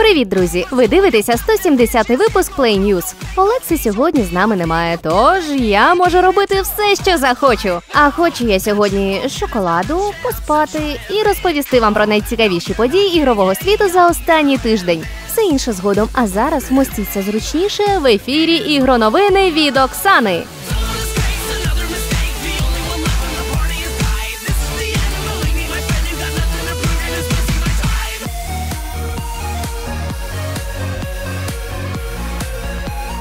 Привіт, друзі! Ви дивитеся 170-й випуск Play News. Олекси сьогодні з нами немає, тож я можу робити все, що захочу. А хочу я сьогодні шоколаду, поспати і розповісти вам про найцікавіші події ігрового світу за останній тиждень. Все інше згодом. А зараз вмостіться зручніше в ефірі ігроновини від Оксани.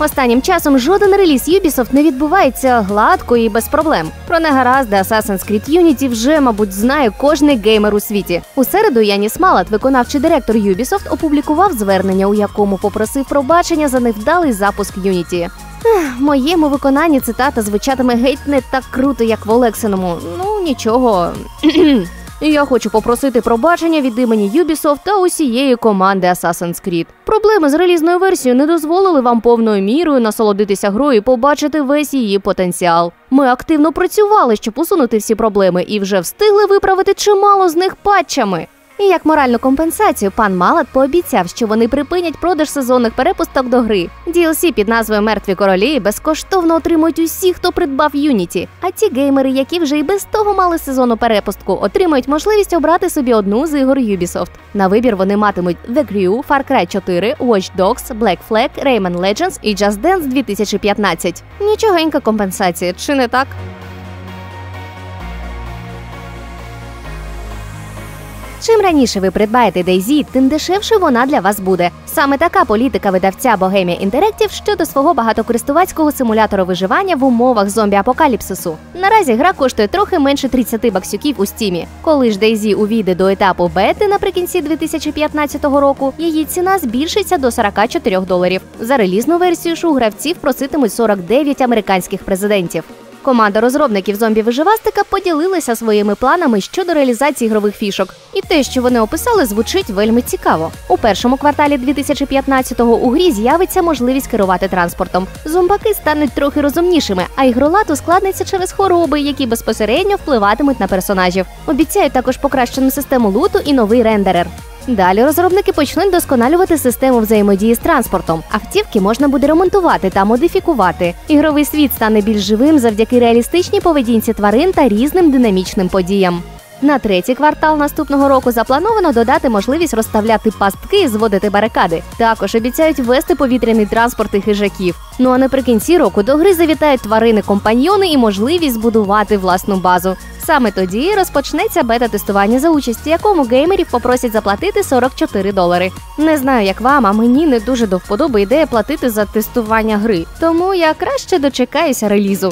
Останнім часом жоден реліз Ubisoft не відбувається гладко і без проблем. Про негаразди Assassin's Creed Unity вже, мабуть, знає кожний геймер у світі. У середу Яніс Малат, виконавчий директор Ubisoft, опублікував звернення, у якому попросив пробачення за невдалий запуск Unity. В моєму виконанні цитата звучатиме геть не так круто, як в Олексиному. Ну нічого. І я хочу попросити пробачення від імені Ubisoft та усієї команди Assassin's Creed. Проблеми з релізною версією не дозволили вам повною мірою насолодитися грою і побачити весь її потенціал. Ми активно працювали, щоб усунути всі проблеми, і вже встигли виправити чимало з них патчами. І як моральну компенсацію пан Малат пообіцяв, що вони припинять продаж сезонних перепусток до гри. DLC під назвою Мертві королі безкоштовно отримують усі, хто придбав Unity. А ті геймери, які вже й без того мали сезонну перепустку, отримають можливість обрати собі одну з ігор Ubisoft. На вибір вони матимуть The Crew, Far Cry 4, Watch Dogs, Black Flag, Rayman Legends і Just Dance 2015. Нічогенька компенсація, чи не так? Чим раніше ви придбаєте DayZ, тим дешевше вона для вас буде. Саме така політика видавця Bohemia Interactive щодо свого багатокористувацького симулятора виживання в умовах зомбі-апокаліпсису. Наразі гра коштує трохи менше 30 баксюків у стімі. Коли ж DayZ увійде до етапу бети наприкінці 2015 року, її ціна збільшиться до 44 доларів. За релізну версію ж у гравців проситимуть 49 американських президентів. Команда розробників зомбі-виживастика поділилася своїми планами щодо реалізації ігрових фішок. І те, що вони описали, звучить вельми цікаво. У першому кварталі 2015-го у грі з'явиться можливість керувати транспортом. Зомбаки стануть трохи розумнішими, а ігролад ускладниться через хвороби, які безпосередньо впливатимуть на персонажів. Обіцяють також покращену систему луту і новий рендерер. Далі розробники почнуть досконалювати систему взаємодії з транспортом. Автівки можна буде ремонтувати та модифікувати. Ігровий світ стане більш живим завдяки реалістичній поведінці тварин та різним динамічним подіям. На третій квартал наступного року заплановано додати можливість розставляти пастки і зводити барикади. Також обіцяють ввести повітряний транспорт і хижаків. Ну а наприкінці року до гри завітають тварини-компаньйони і можливість збудувати власну базу. Саме тоді розпочнеться бета-тестування за участі, якому геймерів попросять заплатити 44 долари. Не знаю, як вам, а мені не дуже до вподоби ідея платити за тестування гри. Тому я краще дочекаюся релізу.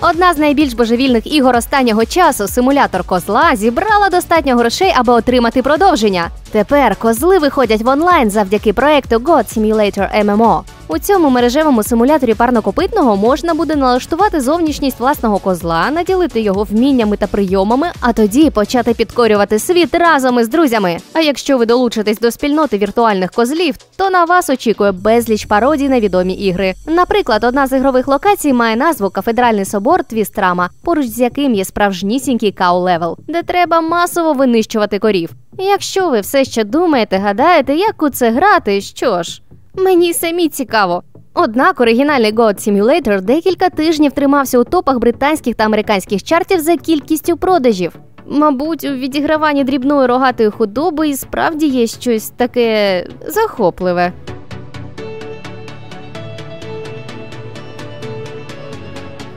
Одна з найбільш божевільних ігор останнього часу, симулятор козла, зібрала достатньо грошей, аби отримати продовження. Тепер козли виходять в онлайн завдяки проекту God Simulator MMO. У цьому мережевому симуляторі парнокопитного можна буде налаштувати зовнішність власного козла, наділити його вміннями та прийомами, а тоді почати підкорювати світ разом із друзями. А якщо ви долучитесь до спільноти віртуальних козлів, то на вас очікує безліч пародій на відомі ігри. Наприклад, одна з ігрових локацій має назву Кафедральний собор Твістрама, поруч з яким є справжнісінький кау-левел, де треба масово винищувати корів. Якщо ви все ще думаєте, гадаєте, як у це грати, що ж, мені самі цікаво. Однак оригінальний God Simulator декілька тижнів тримався у топах британських та американських чартів за кількістю продажів. Мабуть, у відіграванні дрібної рогатої худоби і справді є щось таке захопливе.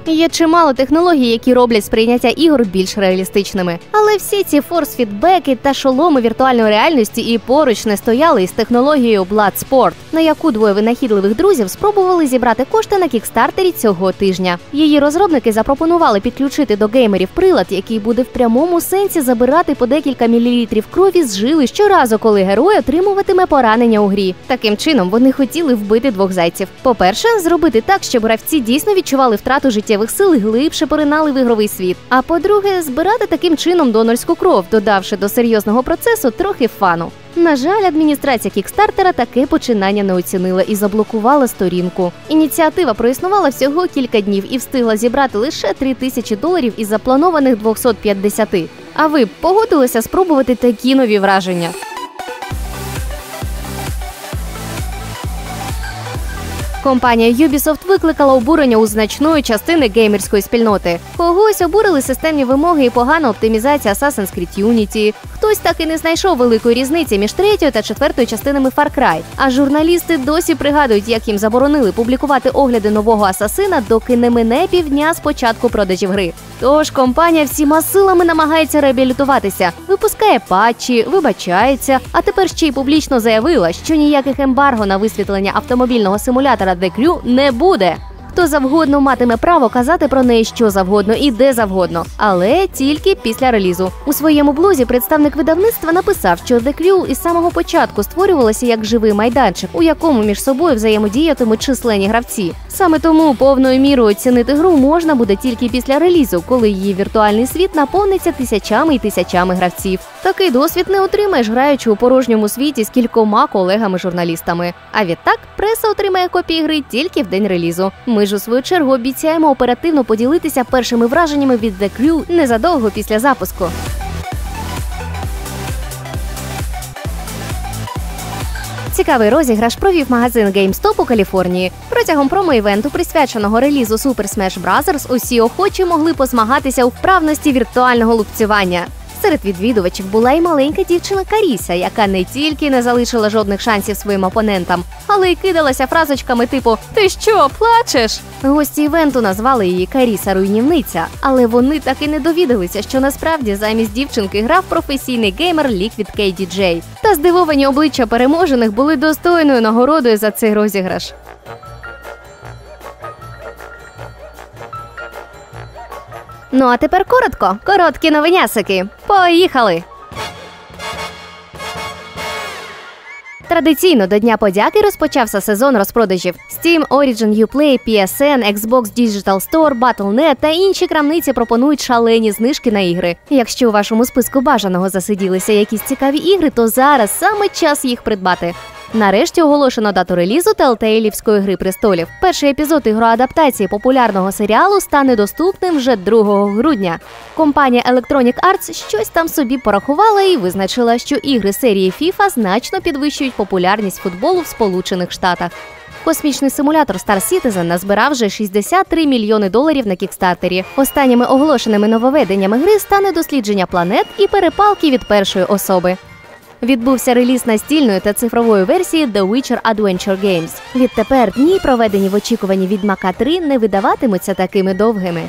Є чимало технологій, які роблять сприйняття ігор більш реалістичними. Але всі ці форс-фідбеки та шоломи віртуальної реальності і поруч не стояли із технологією Bloodsport, на яку двоє винахідливих друзів спробували зібрати кошти на кікстартері цього тижня. Її розробники запропонували підключити до геймерів прилад, який буде в прямому сенсі забирати по декілька мілілітрів крові з жили щоразу, коли герой отримуватиме поранення у грі. Таким чином вони хотіли вбити двох зайців. По-перше, зробити так, щоб гравці дійсно відчували втрату життєвих сил глибше поринали в ігровий світ. А по-друге, збирати таким чином донорську кров, додавши до серйозного процесу трохи фану. На жаль, адміністрація кікстартера таке починання не оцінила і заблокувала сторінку. Ініціатива проіснувала всього кілька днів і встигла зібрати лише 3 тисячі доларів із запланованих 250. А ви б погодилися спробувати такі нові враження? Компанія Ubisoft викликала обурення у значної частини геймерської спільноти. Когось обурили системні вимоги і погана оптимізація Assassin's Creed Unity. Хтось так і не знайшов великої різниці між третьою та четвертою частинами Far Cry. А журналісти досі пригадують, як їм заборонили публікувати огляди нового асасина, доки не мине півдня з початку продажів гри. Тож компанія всіма силами намагається реабілітуватися, випускає патчі, вибачається, а тепер ще й публічно заявила, що ніяких ембарго на висвітлення автомобільного симулятора The Crew не буде. Хто завгодно матиме право казати про неї що завгодно і де завгодно, але тільки після релізу. У своєму блозі представник видавництва написав, що The Crew із самого початку створювалося як живий майданчик, у якому між собою взаємодіятимуть численні гравці. Саме тому повною мірою оцінити гру можна буде тільки після релізу, коли її віртуальний світ наповниться тисячами і тисячами гравців. Такий досвід не отримаєш, граючи у порожньому світі з кількома колегами-журналістами. А відтак преса отримає копії гри тільки в день релізу. Ми ж у свою чергу обіцяємо оперативно поділитися першими враженнями від The Crew незадовго після запуску. Цікавий розіграш провів магазин GameStop у Каліфорнії. Протягом промо-івенту, присвяченого релізу Super Smash Bros., усі охочі могли позмагатися у вправності віртуального лупцювання. Серед відвідувачів була й маленька дівчина Каріса, яка не тільки не залишила жодних шансів своїм опонентам, але й кидалася фразочками типу Ти що, плачеш? Гості івенту назвали її Каріса руйнівниця, але вони так і не довідалися, що насправді замість дівчинки грав професійний геймер Liquid K DJ. Та здивовані обличчя переможених були достойною нагородою за цей розіграш. Ну а тепер коротко. Короткі новинясики. Поїхали! Традиційно до Дня подяки розпочався сезон розпродажів. Steam, Origin, Uplay, PSN, Xbox Digital Store, Battle.net та інші крамниці пропонують шалені знижки на ігри. Якщо у вашому списку бажаного засиділися якісь цікаві ігри, то зараз саме час їх придбати. Нарешті оголошено дату релізу Телтейлівської гри престолів. Перший епізод ігроадаптації популярного серіалу стане доступним вже 2 грудня. Компанія Electronic Arts щось там собі порахувала і визначила, що ігри серії FIFA значно підвищують популярність футболу в Сполучених Штатах. Космічний симулятор Star Citizen назбирав вже 63 мільйони доларів на кікстартері. Останніми оголошеними нововведеннями гри стане дослідження планет і перепалки від першої особи. Відбувся реліз настільної та цифрової версії The Witcher Adventure Games. Відтепер дні, проведені в очікуванні Відьмака 3, не видаватимуться такими довгими.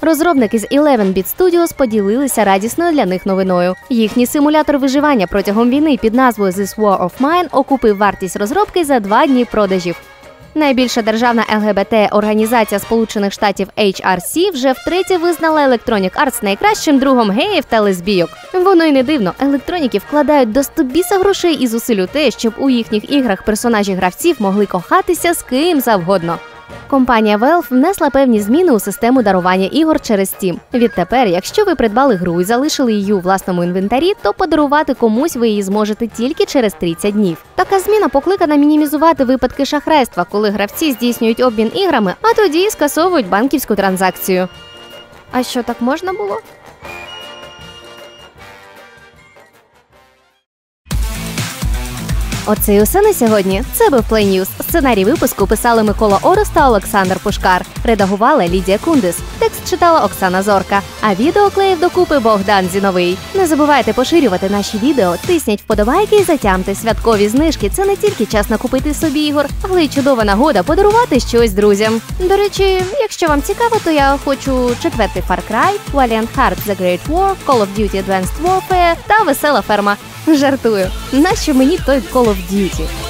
Розробники з 11-Bit Studios поділилися радісною для них новиною. Їхній симулятор виживання протягом війни під назвою This War of Mine окупив вартість розробки за два дні продажів. Найбільша державна ЛГБТ-організація Сполучених Штатів HRC вже втретє визнала Electronic Arts найкращим другом геїв та лесбійок. Воно й не дивно. Електроніки вкладають до стобіса грошей і зусиль у те, щоб у їхніх іграх персонажі гравців могли кохатися з ким завгодно. Компанія Valve внесла певні зміни у систему дарування ігор через Steam. Відтепер, якщо ви придбали гру і залишили її у власному інвентарі, то подарувати комусь ви її зможете тільки через 30 днів. Така зміна покликана мінімізувати випадки шахрайства, коли гравці здійснюють обмін іграми, а тоді скасовують банківську транзакцію. А що так можна було? Оце і усе на сьогодні. Це був Play News. Сценарій випуску писали Микола Орос та Олександр Пушкар. Редагувала Лідія Кундис. Текст читала Оксана Зорка. А відео клеїв докупи Богдан Зіновий. Не забувайте поширювати наші відео, тисніть вподобайки і затямте. Святкові знижки це не тільки час накупити собі ігор, але й чудова нагода подарувати щось друзям. До речі, якщо вам цікаво, то я хочу четвертий Far Cry, Valiant Hearts The Great War, Call of Duty Advanced Warfare та Весела ферма. Жартую. Нащо мені той Call of?